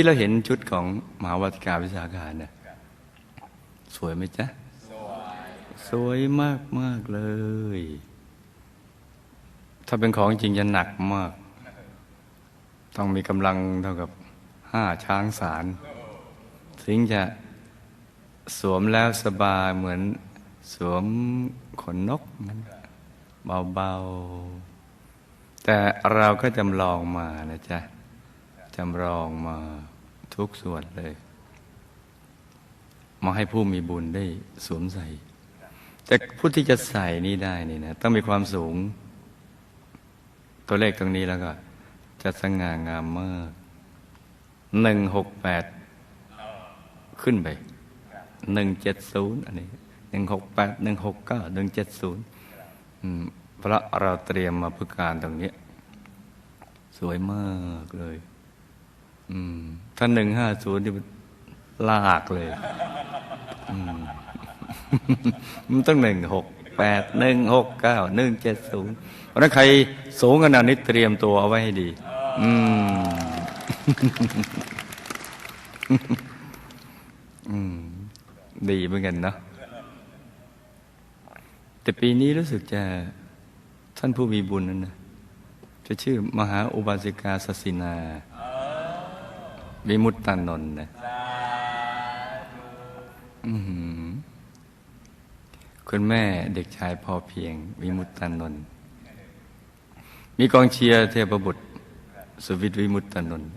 กี้เราเห็นชุดของมหาวัติกาวิสาขาเนี่ยสวยไหมจ๊ะ สวยมากมากเลย ถ้าเป็นของจริงจะหนักมาก ต้องมีกำลังเท่ากับห้าช้างสาร ถึงจะสวมแล้วสบายเหมือนสวมขนนกนั้นเบาๆ แต่เราก็จำลองมานะจ๊ะ จำลองมาทุกส่วนเลย มาให้ผู้มีบุญได้สวมใส่ แต่ผู้ที่จะใส่นี่ได้นี่นะต้องมีความสูง ตัวเลขตรงนี้แล้วก็ จะสง่างามมากหนึ่งหกแปดขึ้นไปหนึ่งเจ็ดศูนย์อันนี้หนึ่งหกแปดหนึ่งหกเก้าหนึ่งเจ็ดศูนย์เพราะเราเตรียมมาเพื่อการตรงนี้ สวยมากเลย ถ้าหนึ่งห้าศูนย์นี่มันลากเลยมมันต้องหนึ่งหกแปดหนึ่งหกเก้าหนึ่งเจ็ดศูนย์เพราะนั้นใครสูงขนาดนี้เตรียมตัวเอาไว้ให้ดี อืมอืมดีเหมือนกันเนาะแต่ปีนี้รู้สึกจะท่านผู้มีบุญนั่นนะจะชื่อมหาอุบาสิกาสสินา วิมุตตานนท์นะคุณแม่เด็กชายพอเพียง วิมุตตานนท์มีกองเชียร์เทพบุตร สุวิทวิมุตตานนท์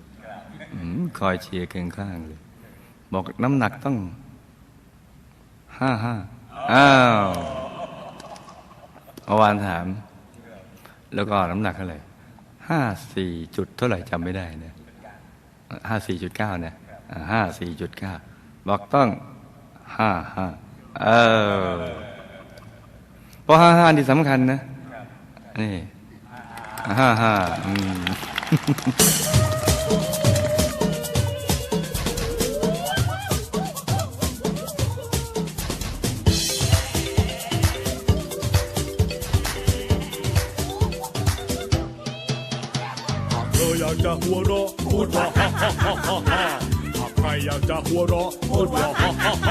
อื้อหือคอยเชียร์เคียงข้างเลย บอกน้ำหนักต้องห้าห้าอ้าวเมื่อวานถาม แล้วก็น้ำหนักเท่าไหร่ห้าสี่จุดเท่าไหร่จำไม่ได้นะ ห้าสี่จุดเก้าเนี่ยห้าสี่จุดเก้าบอกต้องห้าห้าเออเพราะห้าห้านี่สำคัญนะ นี่ห้าห้าอืม ธออยากจะหัวเราะพูดว่าฮ่าฮ่าฮ่าฮ่าหากใครอยากจะหัวเราะพูดว่าฮ่าฮ่าฮ่า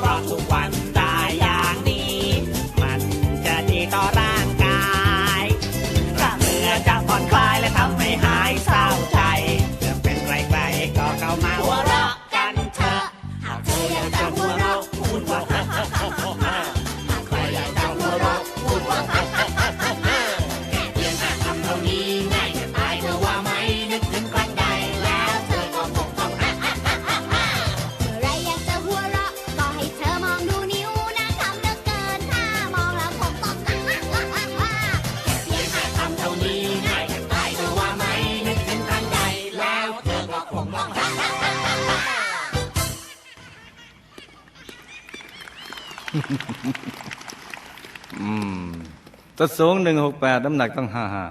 เราะทุกวัน อืมตัวสูงหนึ่งหกแปดน้ำหนักต้องห้าห้า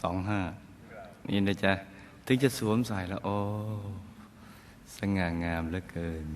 สองห้านี่นะจ๊ะ ถึงจะสวมใส่แล้ว โอ้ สง่างามเหลือเกิน